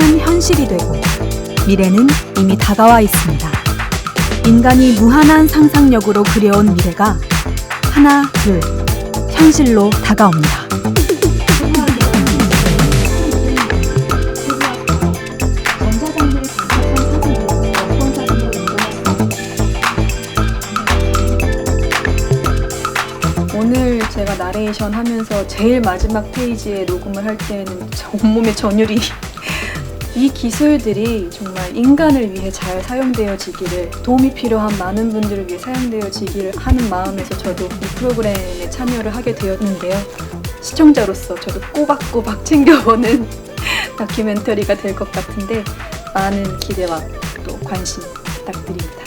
현실이 되고 미래는 이미 다가와 있습니다. 인간이 무한한 상상력으로 그려온 미래가 하나, 둘, 현실로 다가옵니다. 오늘 제가 나레이션 하면서 제일 마지막 페이지에 녹음을 할 때는 저 온몸에 전율이 이 기술들이 정말 인간을 위해 잘 사용되어지기를 도움이 필요한 많은 분들을 위해 사용되어지기를 하는 마음에서 저도 이 프로그램에 참여를 하게 되었는데요. 시청자로서 저도 꼬박꼬박 챙겨보는 다큐멘터리가 될 것 같은데 많은 기대와 또 관심 부탁드립니다.